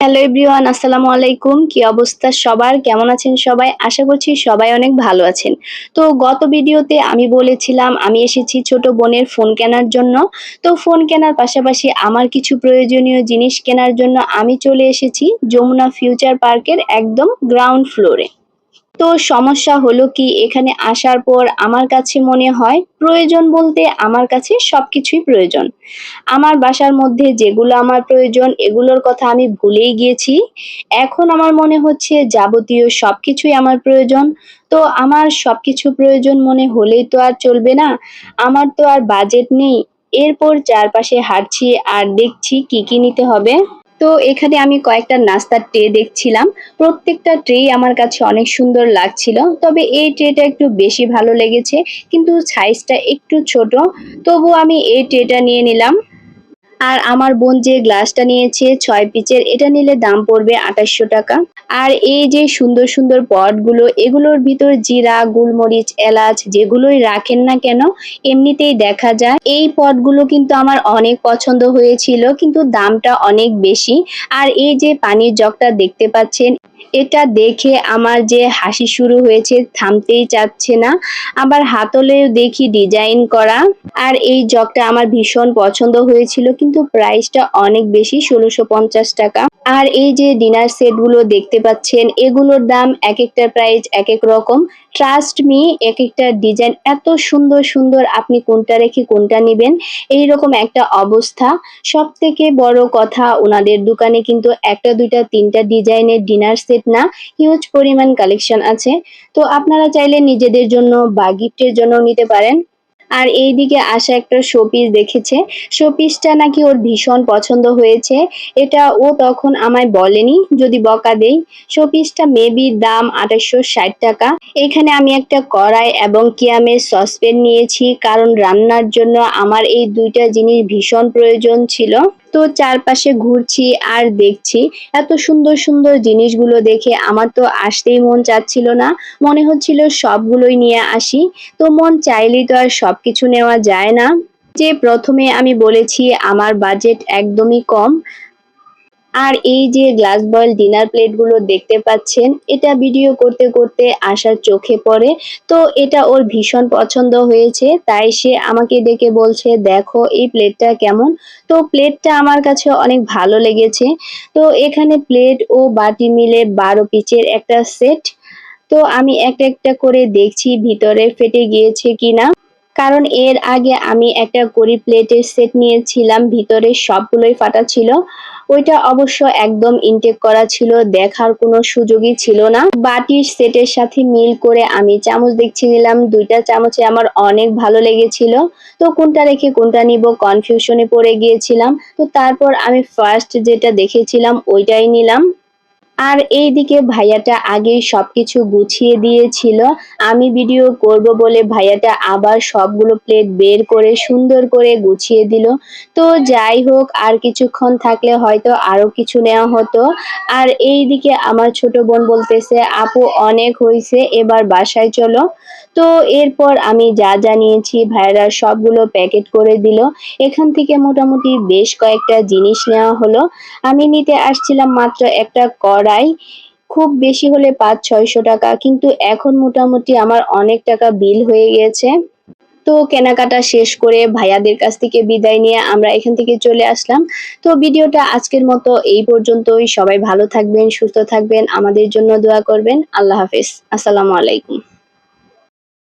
Hello everyone আসসালামু আলাইকুম। কি অবস্থা সবার? কেমন আছেন সবাই? আশা করছি সবাই অনেক ভালো আছেন। তো গত ভিডিওতে আমি বলেছিলাম, আমি এসেছি ছোট বোনের ফোন কেনার জন্য। তো ফোন কেনার পাশাপাশি আমার কিছু প্রয়োজনীয় জিনিস কেনার জন্য আমি চলে এসেছি যমুনা ফিউচার পার্কের একদম গ্রাউন্ড ফ্লোরে তো সমস্যা হলো কি? এখানে আসার পর আমার কাছে মনে হয় প্রয়োজন বলতে আমার কাছে সবকিছুই প্রয়োজন। আমার বাসার মধ্যে যেগুলো আমার প্রয়োজন, এগুলোর কথা আমি ভুলেই গিয়েছি। এখন আমার মনে হচ্ছে যাবতীয় সবকিছুই আমার প্রয়োজন। তো আমার সবকিছু প্রয়োজন মনে হলেই তো আর চলবে না। আমার তো আর বাজেট নেই। এরপর চারপাশে হাঁটছি আর দেখছি কি কি নিতে হবে। তো এখানে আমি কয়েকটা নাস্তার ট্রে দেখছিলাম। প্রত্যেকটা ট্রে আমার কাছে অনেক সুন্দর লাগছিল, তবে এই ট্রেটা একটু বেশি ভালো লেগেছে, কিন্তু সাইজটা একটু ছোট। তবু আমি এই ট্রেটা নিয়ে নিলাম। আর আমার বোন যে গ্লাসটা নিয়েছে, ছয় পিচের, এটা নিলে দাম পড়বে আঠাশশো টাকা। আর এই যে সুন্দর সুন্দর পটগুলো, এগুলোর ভিতর জিরা, গুলমরিচ, এলাচ যেগুলোই রাখেন না কেন, এমনিতেই দেখা যায়। এই পটগুলো কিন্তু আমার অনেক পছন্দ হয়েছিল, কিন্তু দামটা অনেক বেশি। আর এই যে পানির জগটা দেখতে পাচ্ছেন এটা দেখে আমার যে হাসি শুরু হয়েছে থামতেই চাচ্ছে না। আবার হাতলেও দেখি ডিজাইন করা। আর এই জগটা আমার ভীষণ পছন্দ হয়েছিল, কিন্তু প্রাইসটা অনেক বেশি, ষোলোশো টাকা। আর এই যে ডিনার সেটগুলো দেখতে পাচ্ছেন, এগুলোর দাম এক একটা প্রাইস এক এক রকম। ট্রাস্ট মি এক একটা ডিজাইন এত সুন্দর সুন্দর আপনি কোনটা রেখে কোনটা নেবেন এই রকম একটা অবস্থা। সব থেকে বড় কথা, ওনাদের দোকানে কিন্তু একটা, দুইটা, তিনটা ডিজাইনের ডিনার সেট না হিউজ পরিমাণ কালেকশন আছে। তো আপনারা চাইলে নিজেদের জন্য বা গিফটের জন্য নিতে পারেন। আর এই দিকে আসা একটা শোপিস দেখেছে। শোপিসটা নাকি ওর ভীষণ পছন্দ হয়েছে। এটা ও তখন আমায় বলেনি, যদি বকা দেই। শোপিসটা মেবি দাম আঠাশশো ষাট টাকা। এখানে আমি একটা কড়াই এবং কিয়ামের সসপেন নিয়েছি, কারণ রান্নার জন্য আমার এই দুইটা জিনিস ভীষণ প্রয়োজন ছিল। তো চারপাশে ঘুরছি আর দেখছি। এত সুন্দর সুন্দর জিনিসগুলো দেখে আমার তো আসতেই মন চাচ্ছিল না। মনে হচ্ছিল সবগুলোই নিয়ে আসি। তো মন চাইলেই তো আর সব কিছু নেওয়া যায় না। যে প্রথমে আমি বলেছি আমার বাজেট একদমই কম। আর এই যে গ্লাস বয়েল ডিনার প্লেটগুলো দেখতে পাচ্ছেন, এটা ভিডিও করতে করতে আসার চোখে পড়ে। তো এটা ওর ভীষণ পছন্দ হয়েছে, তাই সে আমাকে ডেকে বলছে, দেখো এই প্লেটটা কেমন? তো প্লেটটা আমার কাছে অনেক ভালো লেগেছে। তো এখানে প্লেট ও বাটি মিলে বারো পিচের একটা সেট তো আমি একটা একটা করে দেখছি ভিতরে ফেটে গিয়েছে কিনা। কারণ এর আগে আমি একটা করি প্লেটের সেট নিয়েছিলাম, ভিতরে সবগুলোই ফাটা ছিল। ওইটা অবশ্য একদম ইনটেক করা ছিল, দেখার কোনো সুযোগই ছিল না। বাটির সেটের সাথে মিল করে আমি চামচ দেখছি নিলাম, দুইটা চামচে আমার অনেক ভালো লেগেছিল। তো কোনটা রেখে কোনটা নিব কনফিউশনে পড়ে গিয়েছিলাম। তো তারপর আমি ফার্স্ট যেটা দেখেছিলাম, ওইটাই নিলাম। আর এইদিকে ভাইয়াটা আগেই সবকিছু গুছিয়ে দিয়েছিল। আমি ভিডিও করব বলে ভাইয়াটা আবার সবগুলো প্লেট বের করে সুন্দর করে গুছিয়ে দিল। তো যাই হোক, আর কিছুক্ষণ থাকলে হয়তো আরও কিছু নেওয়া হতো। আর এইদিকে আমার ছোট বোন বলতেছে, আপু, অনেক হয়েছে এবার বাসায় চলো। তো এরপর আমি যা যা নিয়েছি, ভাইয়ারা সবগুলো প্যাকেট করে দিল। এখান থেকে মোটামুটি বেশ কয়েকটা জিনিস নেওয়া হলো। আমি নিতে আসছিলাম মাত্র একটা কড়াই খুব বেশি হলে পাঁচ, ছয়শো টাকা। কিন্তু এখন মোটামুটি আমার অনেক টাকা বিল হয়ে গেছে তো কেনাকাটা শেষ করে ভাইয়াদের কাছ থেকে বিদায় নিয়ে আমরা এখান থেকে চলে আসলাম। তো ভিডিওটা আজকের মতো এই পর্যন্তই। সবাই ভালো থাকবেন, সুস্থ থাকবেন, আমাদের জন্য দোয়া করবেন। আল্লাহ হাফিজ। আসসালামু আলাইকুম।